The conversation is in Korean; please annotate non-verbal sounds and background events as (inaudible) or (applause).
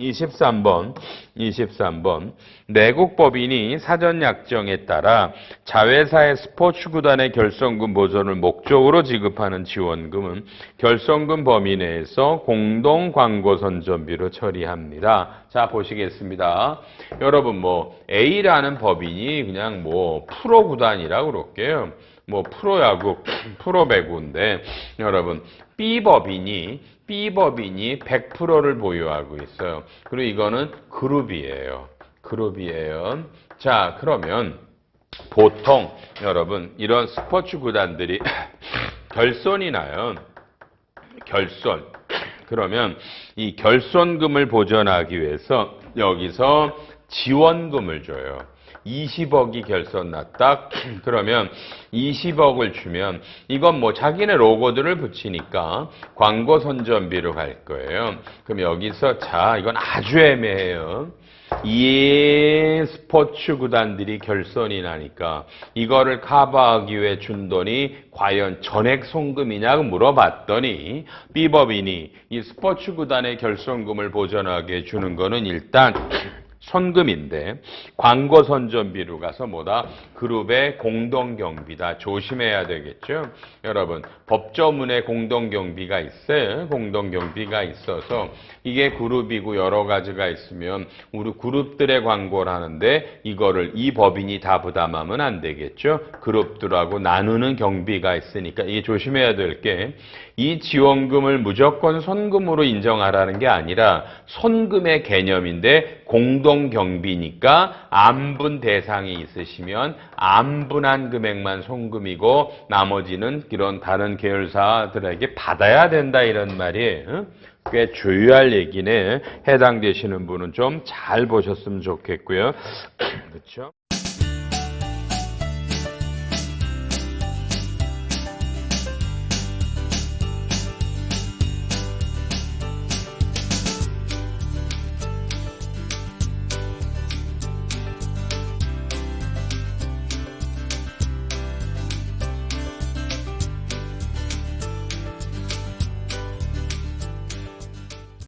23번, 23번. 내국법인이 사전 약정에 따라 자회사의 스포츠 구단의 결성금 보전을 목적으로 지급하는 지원금은 결성금 범위 내에서 공동 광고 선전비로 처리합니다. 자, 보시겠습니다. 여러분, 뭐, A라는 법인이 그냥 뭐, 프로 구단이라고 그럴게요. 뭐 프로야구, 프로배구인데 여러분 B법인이 B법인이 100%를 보유하고 있어요. 그리고 이거는 그룹이에요. 그룹이에요. 자, 그러면 보통 여러분 이런 스포츠 구단들이 (coughs) 결손이 나요. 결손. 그러면 이 결손금을 보전하기 위해서 여기서 지원금을 줘요. 20억이 결손 났다. 그러면 20억을 주면 이건 뭐 자기네 로고들을 붙이니까 광고 선전비로 갈 거예요. 그럼 여기서 자 이건 아주 애매해요. 이 스포츠 구단들이 결손이 나니까 이거를 커버하기 위해 준 돈이 과연 전액 송금이냐고 물어봤더니 B법인이 이 스포츠 구단의 결손금을 보전하게 주는 거는 일단 선금인데 광고 선전비로 가서 뭐다? 그룹의 공동 경비다. 조심해야 되겠죠? 여러분 법조문에 공동 경비가 있어요 공동 경비가 있어서 이게 그룹이고 여러 가지가 있으면 우리 그룹들의 광고를 하는데 이거를 이 법인이 다 부담하면 안 되겠죠? 그룹들하고 나누는 경비가 있으니까 이게 조심해야 될 게 이 지원금을 무조건 선금으로 인정하라는 게 아니라 선금의 개념인데 공동 경비니까 안분 대상이 있으시면 안분한 금액만 송금이고 나머지는 이런 다른 계열사들에게 받아야 된다 이런 말이에요. 꽤 주의할 얘기네. 해당되시는 분은 좀 잘 보셨으면 좋겠고요. (coughs) 그렇죠?